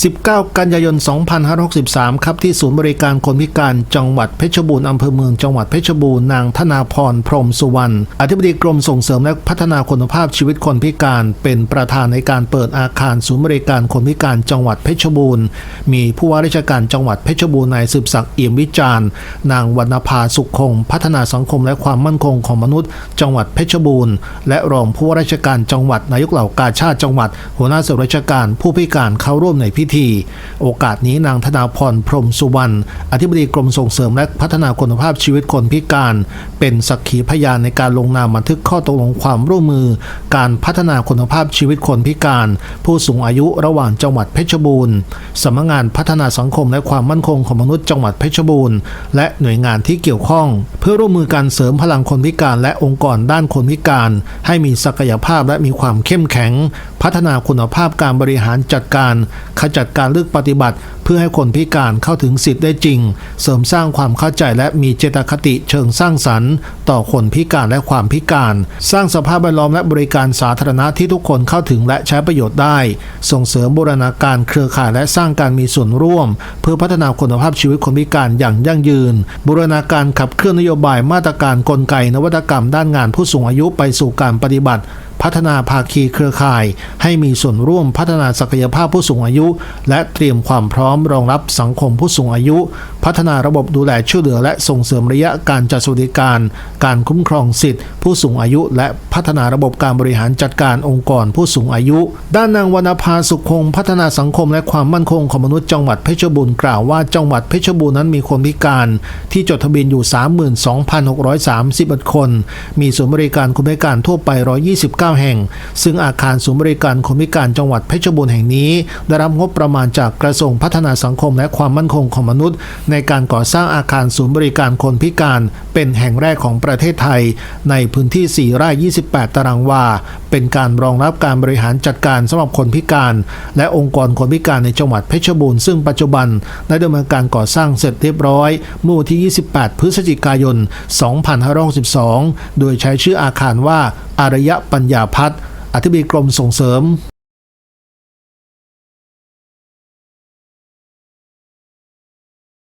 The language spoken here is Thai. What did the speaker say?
19 กันยายน 2563 ครับ ที่ศูนย์บริการคนพิการจังหวัดเพชรบูรณ์อำเภอเมืองจังหวัดเพชรบูรณ์นางธนาพรพรมสุวรรณอธิบดีกรมส่งเสริมและพัฒนาคุณภาพชีวิตคนพิการ เป็นประธานในการเปิดอาคารศูนย์บริการคนพิการจังหวัดเพชรบูรณ์ มีผู้ว่าราชการจังหวัดเพชรบูรณ์นายสืบศักดิ์เอี่ยมวิจารณ์ นางวรรณภาสุขคง พัฒนาสังคมและความมั่นคงของมนุษย์ จังหวัดเพชรบูรณ์และรองผู้ว่าราชการจังหวัดนายกเหล่ากาชาติจังหวัด หัวหน้าส่วนราชการผู้พิการเข้าร่วมในพิธี โอกาสนี้นางธนาพรพรมสุวรรณอธิบดีกรมส่งเสริมและพัฒนาคุณภาพชีวิตคนพิการ เป็นสักขีพยานในการลงนามบันทึกข้อตกลงความร่วมมือ การพัฒนาคุณภาพชีวิตคนพิการ ผู้สูงอายุระหว่างจังหวัดเพชรบูรณ์สำนักงานพัฒนาสังคมและความมั่นคงของมนุษย์จังหวัดเพชรบูรณ์และหน่วยงานที่เกี่ยวข้อง เพื่อร่วมมือการเสริมพลังคนพิการและองค์กรด้านคนพิการ ให้มีศักยภาพและมีความเข้มแข็ง พัฒนาคุณภาพการบริหารจัดการ ขจัดการเลือกปฏิบัติ เพื่อให้คนพิการเข้าถึงสิทธิ์ได้จริง เสริมสร้างความเข้าใจและมีเจตคติเชิงสร้างสรรค์ ต่อคนพิการและความพิการ สร้างสภาพแวดล้อมและบริการสาธารณะที่ทุกคนเข้าถึงและใช้ประโยชน์ได้ ส่งเสริมบูรณาการเครือข่ายและสร้างการมีส่วนร่วม เพื่อพัฒนาคุณภาพชีวิตคนพิการอย่างยั่งยืน บูรณาการขับเคลื่อนนโยบายมาตรการกลไกนวัตกรรมด้านงานผู้สูงอายุไปสู่การปฏิบัติพัฒนาภาคีเครือข่าย ให้มีส่วนร่วมพัฒนาศักยภาพผู้สูงอายุ และเตรียมความพร้อมรองรับสังคมผู้สูงอายุ พัฒนาระบบดูแลช่วยเหลือ และส่งเสริมระยะการจัดสวัสดิการ การคุ้มครองสิทธิผู้สูงอายุ และพัฒนาระบบการบริหารจัดการองค์กรผู้สูงอายุ ด้านนางวรรณภาสุขคง พัฒนาสังคมและความมั่นคงของมนุษย์จังหวัดเพชรบูรณ์กล่าวว่าจังหวัดเพชรบูรณ์นั้นมีคนพิการ ที่จดทะเบียนอยู่ 32,631 คน มีศูนย์บริการคนพิการทั่วไป 129แห่ง ซึ่งอาคารศูนย์บริการคนพิการจังหวัดเพชรบูรณ์แห่งนี้ ได้รับงบประมาณจากกระทรวงพัฒนาสังคมและความมั่นคงของมนุษย์ ในการก่อสร้างอาคารศูนย์บริการคนพิการ เป็นแห่งแรกของประเทศไทย ในพื้นที่ 4 ไร่ 28 ตารางวา เป็นการรองรับการบริหารจัดการสำหรับคนพิการ และองค์กรคนพิการในจังหวัดเพชรบูรณ์ซึ่งปัจจุบันได้ดำเนินการก่อสร้างเสร็จเรียบร้อยเมื่อวันที่ 28 พฤศจิกายน 2562 โดยใช้ชื่ออาคารว่า อารยะปัญญาพัฒน์อธิบดีกรมส่งเสริม